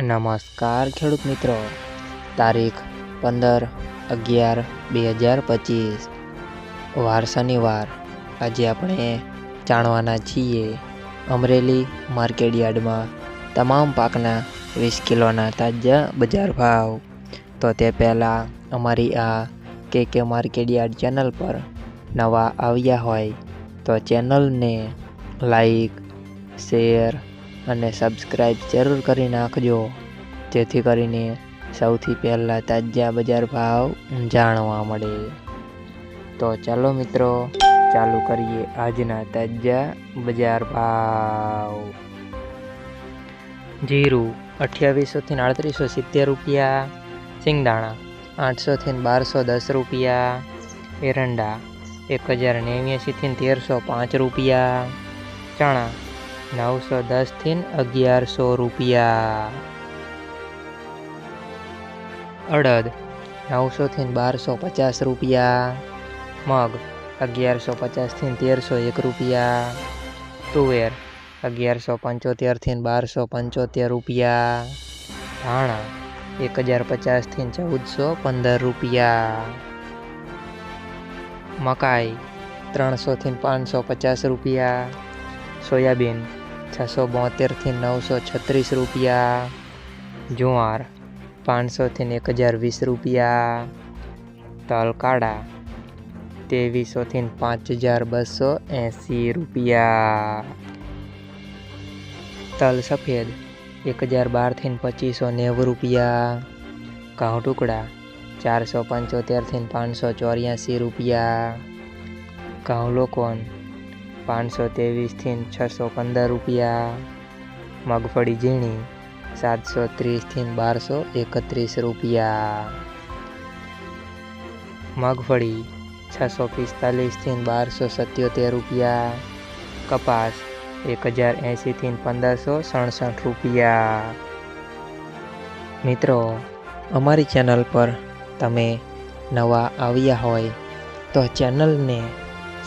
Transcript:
નમસ્કાર ખેડૂત મિત્રો. તારીખ પંદર અગિયાર બે હજાર પચીસ. વાર શનિવાર. આજે આપણે જાણવાના છીએ અમરેલી માર્કેટયાર્ડમાં તમામ પાકના વીસ કિલોના તાજા બજાર ભાવ. તો તે પહેલાં અમારી આ કે કે માર્કેટયાર્ડ ચેનલ પર નવા આવ્યા હોય તો ચેનલને લાઈક, શેર અને સબસ્ક્રાઈબ જરૂર કરી નાખજો. જેથી કરીને સૌથી પહેલાં તાજા બજાર ભાવ જાણવા મળે. તો ચાલો મિત્રો, ચાલુ કરીએ આજના તાજા બજાર ભાવ. જીરું અઠ્યાવીસોથી આડત્રીસો સિત્તેર રૂપિયા, સિંગદાણા આઠસોથી બારસો દસ રૂપિયા, એરંડા એક હજાર નેવ્યાસીથી તેરસો પાંચ રૂપિયા, ચણા નવસો દસથી અગિયારસો રૂપિયા. અડદ, નવસોથી બારસો પચાસ રૂપિયા. મગ, અગિયારસો પચાસથી તેરસો એક રૂપિયા. તુવેર, અગિયારસો પંચોતેરથી બારસો પંચોતેર રૂપિયા. ધાણા, એક હજાર પચાસથી ચૌદસો પંદર રૂપિયા. મકાઈ, ત્રણસોથી પાંચસો પચાસ રૂપિયા. સોયાબીન છસો બોતેરથી નવસો છત્રીસ રૂપિયા. જુવાર પાંચસોથી એક હજાર વીસ રૂપિયા. તલ કાળા ત્રેવીસોથી પાંચ હજાર બસો એંસી રૂપિયા. તલ સફેદ એક હજાર બારથી પચીસો નેવું રૂપિયા. ઘઉં ટુકડા ચારસો પંચોતેરથી પાંચસો ચોર્યાસી રૂપિયા. ઘઉં લોકોન પાંચસો ત્રેવીસથી છસો પંદર રૂપિયા. મગફળી ઝીણી સાતસો ત્રીસથી બારસો એકત્રીસ રૂપિયા. મગફળી છસો પિસ્તાલીસથી બારસો સત્યોતેર રૂપિયા. કપાસ એક હજાર એંશીથી પંદરસો સડસઠ રૂપિયા. મિત્રો, અમારી ચેનલ પર તમે નવા આવ્યા હોય તો ચેનલને